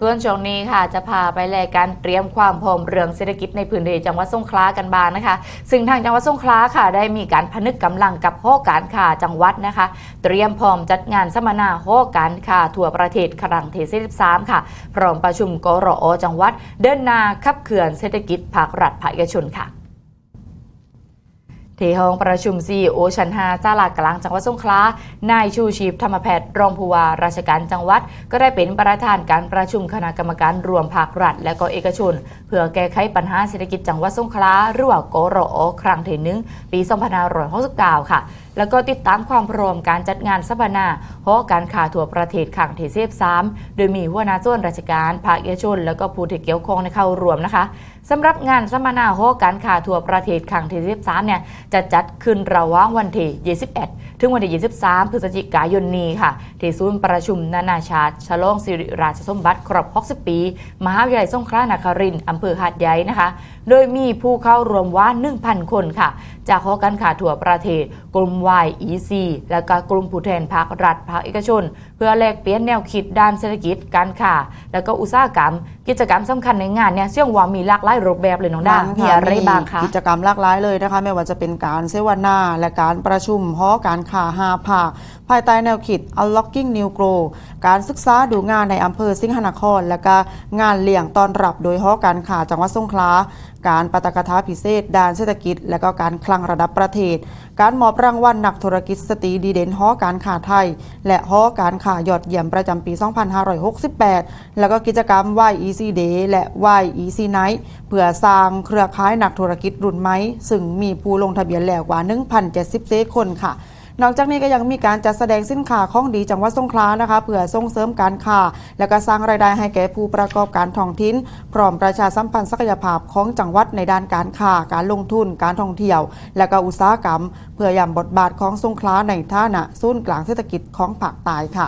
ส่วนช่วงนี้ค่ะจะพาไปแลกการเตรียมความพร้อมเรื่องเศรษฐกิจในพื้นที่จังหวัดสงขลากันบ้างนะคะ ซึ่งทางจังหวัดสงขลาค่ะ ได้มีการพนึกกำลังกับห้อการค่ะจังหวัดนะคะ เตรียมพร้อมจัดงานสัมมนาห้อการค่ะทั่วประเทศครั้งที่13ค่ะพร้อมประชุมกรอจังหวัด เดินหนาขับเคลื่อนเศรษฐกิจภาครัฐภาคเอกชนค่ะ ที่ห้องประชุมซีโอชั้น5จ้าลากลางจังหวัดสงขลานายชูชีพธรรมแพทย์รองผู้ว่าราชการจังหวัด ก็ได้เป็นประธานการประชุมคณะกรรมการรวมภาครัฐ และก็เอกชน เพื่อแก้ไขปัญหาเศรษฐกิจจังหวัดสงขลาหรือว่ากรอครั้งที่หนึ่งปี2569ค่ะ แล้วก็ติดตามความพร้อมการจัดงานสัมมนาหอการค้าทั่วประเทศครั้งที่13โดยมีหัวหน้าส่วนราชการภาคเอกชน แล้วก็ผู้ที่เกี่ยวข้องในเข้ารวมนะคะ สำหรับงานสัมมนาหอการค้าทั่วประเทศครั้งที่13เนี่ยจะจัดขึ้นระหว่างวันที่21 ถึงวันที่23พฤศจิกายนนี้ค่ะ ที่ศูนย์ประชุมนานาชาติ ฉลองสิริราชสมบัติครบ 60 ปี มหาวิทยาลัยสงขลานครินทร์อำเภอหาดใหญ่นะคะ โดยมีผู้เข้ารวมว่า 1,000 คนค่ะ จากหอการค้าทั่วประเทศ กลุ่ม YEC และก็กลุ่มผู้แทนภาครัฐภาคเอกชน เพื่อแลกเปลี่ยนแนวคิดด้านเศรษฐกิจการค้าและก็อุตสาหกรรม กิจกรรมสำคัญในงานเนี่ยเชื่องว่ามีหลากหลายรูปแบบเลยน้องดามีอะไรบ้างคะกิจกรรมหลากหลายเลยนะคะ ไม่ว่าจะเป็นการเสวนาและการประชุมหอการค้าหาภาคภายใต้แนวคิด Unlocking New Grow การศึกษาดูงานในอำเภอสิงหนคร และก็งานเลี้ยงต้อนรับโดยหอการค้าจังหวัดสงขลาการปาตกถาพิเศษด้านเศรษฐกิจ และก็การคลังระดับประเทศ การมอบรางวัลนักธุรกิจสตรีดีเด่นหอการค้าไทย และหอการค้ายอดเยี่ยมประจำปี 2568 แล้วก็กิจกรรม YEC Day และ YEC Night เพื่อสร้างเครือข่ายนักธุรกิจรุ่นใหม่ซึ่งมีผู้ลงทะเบียนแล้วกว่า 1,070คนค่ะ นอกจากนี้ก็ยังมีการจัดแสดงสินค้าของดีจังหวัดสงขลานะคะเพื่อส่งเสริมการค้าและก็สร้างรายได้ให้แก่ผู้ประกอบการท้องถิ่นพร้อมประชาสัมพันธ์ศักยภาพของจังหวัดในด้านการค้าการลงทุน การท่องเที่ยว และก็อุตสาหกรรม เพื่อยำบทบาทของสงขลาในท่านะศูนย์กลางเศรษฐกิจของภาคใต้ค่ะ